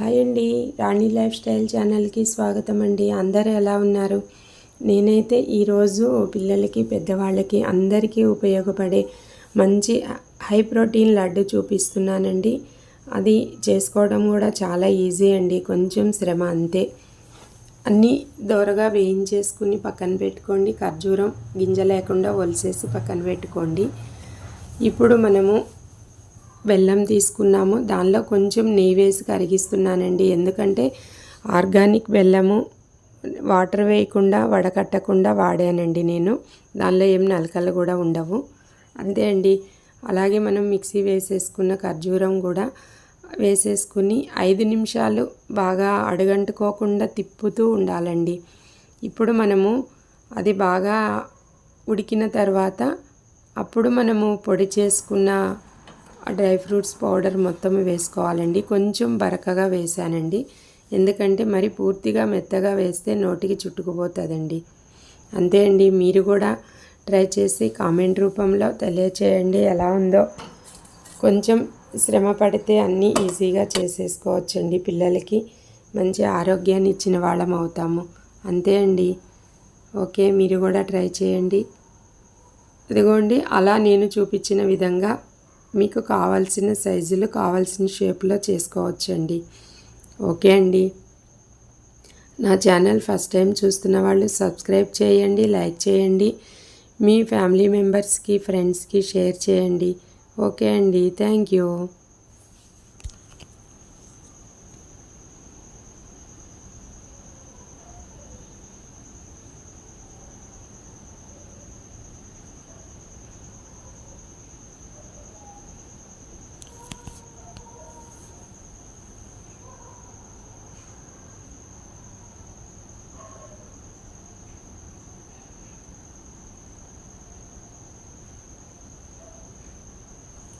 Hi అండి. రాణి life style ఛానల్కి స్వాగతం అండి. అందరూ ఎలా ఉన్నారు? నేనైతే ఈరోజు పిల్లలకి పెద్దవాళ్ళకి అందరికీ ఉపయోగపడే మంచి హై ప్రోటీన్ లడ్డు చూపిస్తున్నానండి. అది చేసుకోవడం కూడా చాలా ఈజీ అండి. కొంచెం శ్రమ అంతే. అన్నీ దోరగా వేయించేసుకుని పక్కన పెట్టుకోండి. ఖర్జూరం గింజ లేకుండా ఒలిసేసి పక్కన పెట్టుకోండి. ఇప్పుడు మనము బెల్లం తీసుకున్నాము. దానిలో కొంచెం నెయ్యి వేసి కరిగిస్తున్నానండి. ఎందుకంటే ఆర్గానిక్ బెల్లము వాటర్ వేయకుండా వడకట్టకుండా వాడానండి నేను. దానిలో ఏం నలకలు కూడా ఉండవు. అంతే అండి. అలాగే మనం మిక్సీ వేసేసుకున్న ఖర్జూరం కూడా వేసేసుకుని ఐదు నిమిషాలు బాగా అడగంటుకోకుండా తిప్పుతూ ఉండాలండి. ఇప్పుడు మనము అది బాగా ఉడికిన తర్వాత అప్పుడు మనము పొడి చేసుకున్న డ్రై ఫ్రూట్స్ పౌడర్ మొత్తం వేసుకోవాలండి. కొంచెం బరకగా వేసానండి. ఎందుకంటే మరి పూర్తిగా మెత్తగా వేస్తే నోటికి చుట్టుకుపోతుందండి. అంతే అండి. మీరు కూడా ట్రై చేసి కామెంట్ రూపంలో తెలియచేయండి. ఎలా ఉందో కొంచెం శ్రమ పడితే అన్నీ ఈజీగా చేసేసుకోవచ్చండి పిల్లలకి. మంచి ఆరోగ్యాన్ని ఇచ్చిన వాళ్ళం అవుతాము. అంతే అండి. ఓకే. మీరు కూడా ట్రై చేయండి. ఇదిగోండి. అలా నేను చూపించిన విధంగా మీకు కావాల్సిన సైజులు కావాల్సిన షేప్లో చేసుకోవచ్చండి. ఓకే అండి. నా ఛానల్ ఫస్ట్ టైం చూస్తున్న వాళ్ళు సబ్స్క్రైబ్ చేయండి లైక్ చేయండి. మీ ఫ్యామిలీ మెంబర్స్కి ఫ్రెండ్స్కి షేర్ చేయండి. ఓకే అండి. Thank you.